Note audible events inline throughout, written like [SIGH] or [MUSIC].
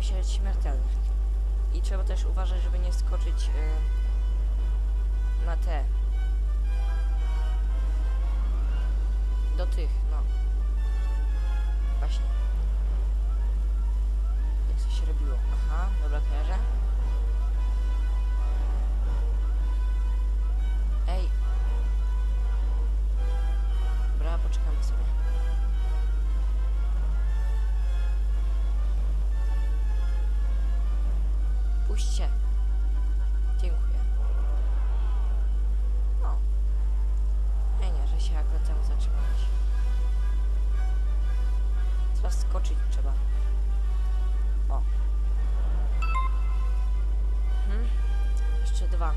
Będziemy się śmiertelni. I trzeba też uważać, żeby nie skoczyć y, na te. Do tych, no. Właśnie. Skoczyć trzeba. O. Hmm. Jeszcze dwa.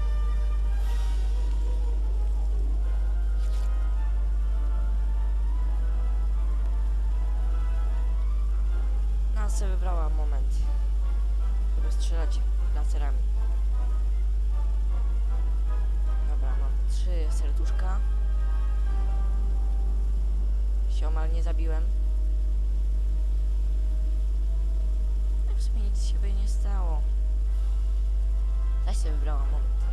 No, sobie wybrała moment, żeby strzelać laserami. Dobra, mam trzy serduszka. Się omal nie zabiłem. No w sumie nic się by nie stało. Zaś sobie wybrała moment.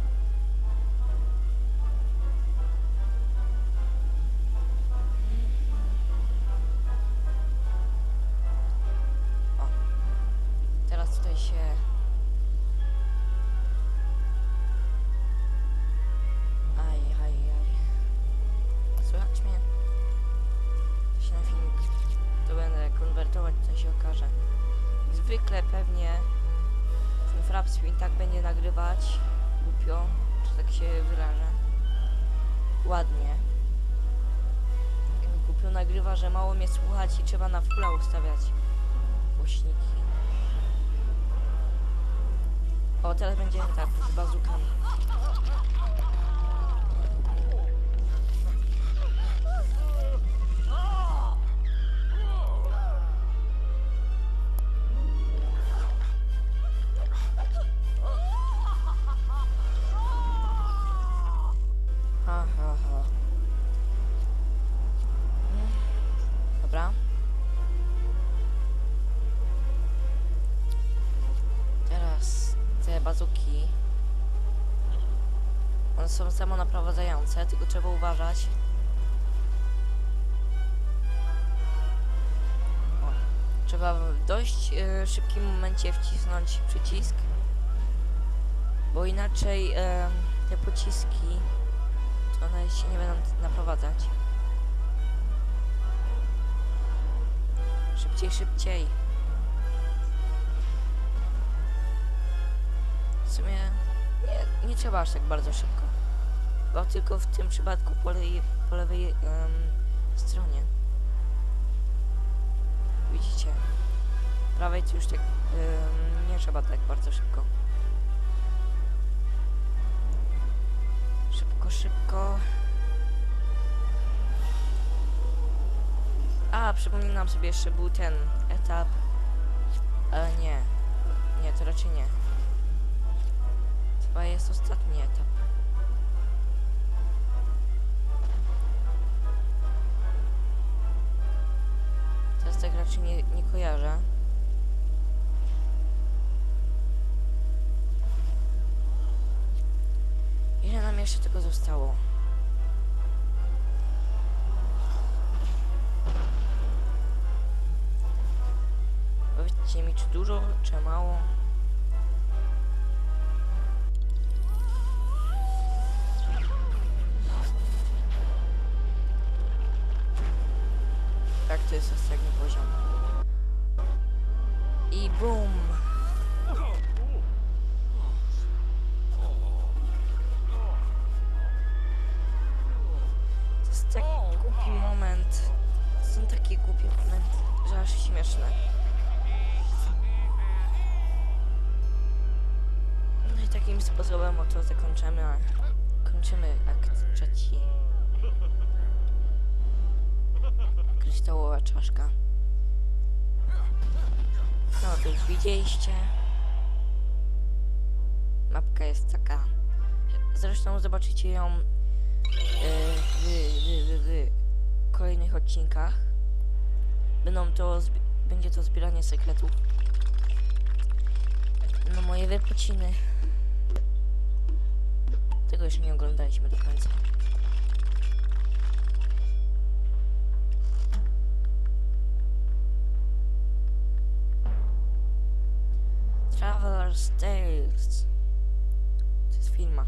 I tak będzie nagrywać głupio, czy tak się wyrażę. Ładnie. Głupio nagrywa, że mało mnie słuchać i trzeba na fulla ustawiać głośniki. O, teraz będziemy tak, z bazukami. Są samonaprowadzające, tylko trzeba uważać. O, trzeba w dość e, szybkim momencie wcisnąć przycisk, bo inaczej e, te pociski one się nie będą naprowadzać. Szybciej, szybciej. W sumie nie, nie trzeba aż tak bardzo szybko. Chyba tylko w tym przypadku po, lewej, po lewej em, stronie. Widzicie? Prawej już tak em, nie trzeba tak bardzo szybko. Szybko, szybko. A, przypominam sobie jeszcze był ten etap. Ale nie. Nie, to raczej nie. Chyba jest ostatni etap. Raczej nie, nie kojarzę. Ile nam jeszcze tego zostało? Powiedzcie mi, czy dużo, czy mało? Momenty, że aż śmieszne. No i takim sposobem oto zakończymy, kończymy akt trzeci. Kryształowa czaszka. No to już widzieliście. Mapka jest taka. Zresztą zobaczycie ją yy, w, w, w, w kolejnych odcinkach. Będą to będzie to zbieranie sekretów. na moje wypociny. Tego jeszcze nie oglądaliśmy do końca. Traveler's Tales. To jest filma.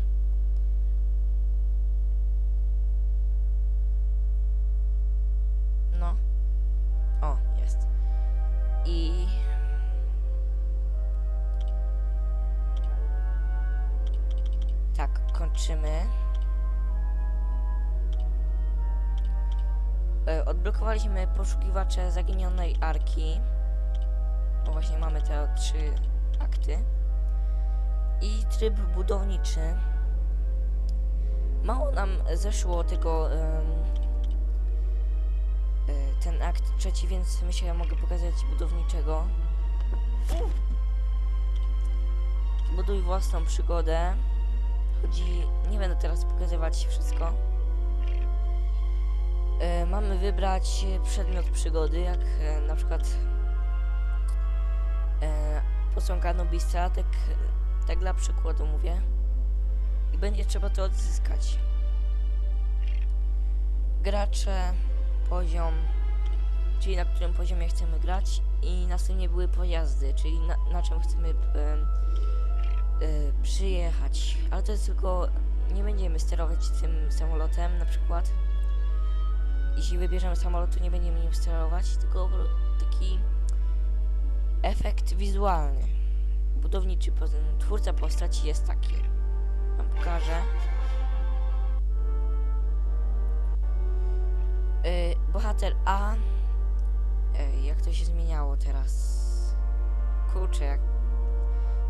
Odblokowaliśmy poszukiwacze zaginionej arki. Bo właśnie mamy te trzy akty. I tryb budowniczy. Mało nam zeszło tego e, ten akt trzeci, więc myślę, ja mogę pokazać budowniczego. Buduj własną przygodę. Chodzi, nie będę teraz pokazywać wszystko. E, mamy wybrać przedmiot przygody, jak e, na przykład e, posąg Anubisa, tak, tak dla przykładu mówię. I będzie trzeba to odzyskać. Gracze, poziom, czyli na którym poziomie chcemy grać i następnie były pojazdy, czyli na, na czym chcemy em, y, przyjechać. Ale to jest tylko, nie będziemy sterować tym samolotem na przykład. Jeśli wybierzemy samolot, to nie będziemy nim sterować, tylko taki efekt wizualny. Budowniczy, twórca postaci jest taki. Wam pokażę. Y, bohater A. Ej, jak to się zmieniało teraz? Kurczę, jak...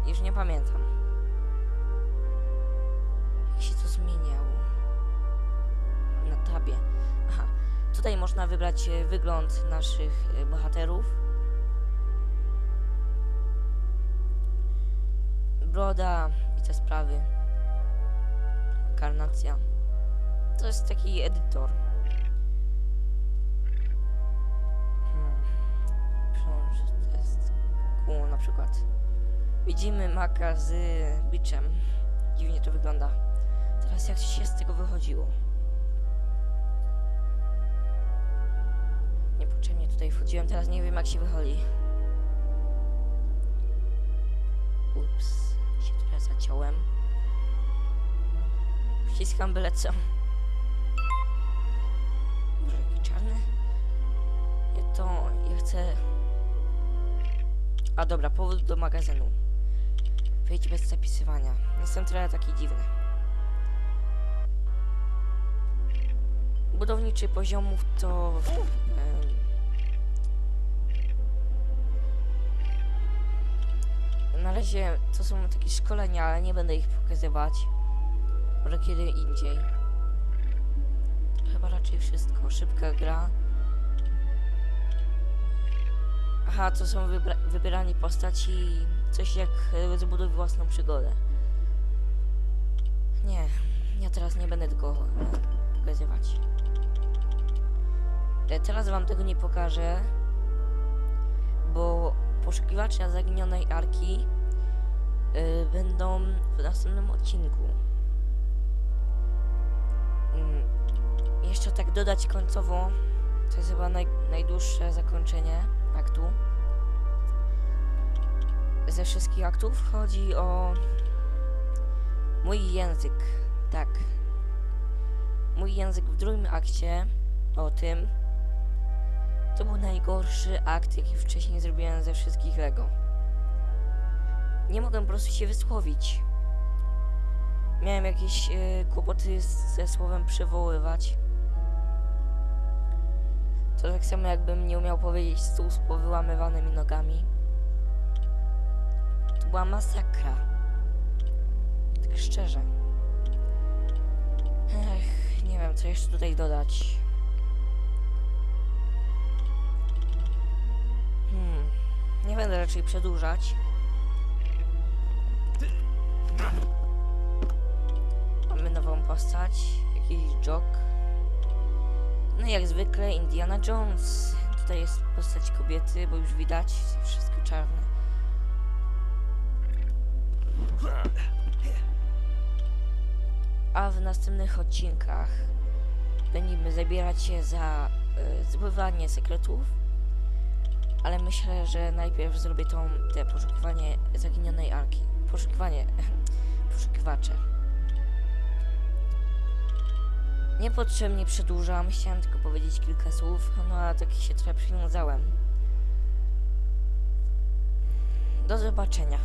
Już nie pamiętam. Jak się to zmieniało? Na tabie. Tutaj można wybrać e, wygląd naszych e, bohaterów. Broda i te sprawy. Karnacja. To jest taki edytor. Hmm. To jest kół na przykład. Widzimy maka z biczem. Dziwnie to wygląda. Teraz jak się z tego wychodziło? Niepotrzebnie tutaj wchodziłem, teraz nie wiem jak się wychodzi. Ups, się trochę zaciąłem. Wciskam byle co. Może jaki czarny? Nie to, ja chcę... A dobra, powód do magazynu. Wejdź bez zapisywania. Jestem trochę taki dziwny. Budowniczy poziomów to... em, na razie to są takie szkolenia, ale nie będę ich pokazywać. Może kiedy indziej. Chyba raczej wszystko. Szybka gra. Aha, to są wybra- wybieranie postaci. Coś jak e, zbuduj własną przygodę. Nie, ja teraz nie będę tego e, pokazywać. E, Teraz wam tego nie pokażę, bo poszukiwacze zaginionej arki będą w następnym odcinku. Mm, Jeszcze tak dodać końcowo, to jest chyba naj, najdłuższe zakończenie aktu. Ze wszystkich aktów chodzi o mój język. Tak. Mój język w drugim akcie o tym to był najgorszy akt, jaki wcześniej zrobiłem ze wszystkich Lego. Nie mogłem po prostu się wysłowić. Miałem jakieś e, kłopoty ze słowem przywoływać. To tak samo jakbym nie umiał powiedzieć stół z powyłamywanymi nogami. To była masakra. Tak szczerze. Ech, nie wiem, co jeszcze tutaj dodać. Hmm, nie będę raczej przedłużać. postać, jakiś jog. No jak zwykle Indiana Jones. Tutaj jest postać kobiety, bo już widać, są wszystko czarne. A w następnych odcinkach będziemy zabierać się za y, sekretów, ale myślę, że najpierw zrobię tą te poszukiwanie zaginionej arki. Poszukiwanie [LAUGHS] poszukiwacze. Niepotrzebnie przedłużam, chciałem tylko powiedzieć kilka słów, no a tak się trochę przywiązałem. Do zobaczenia.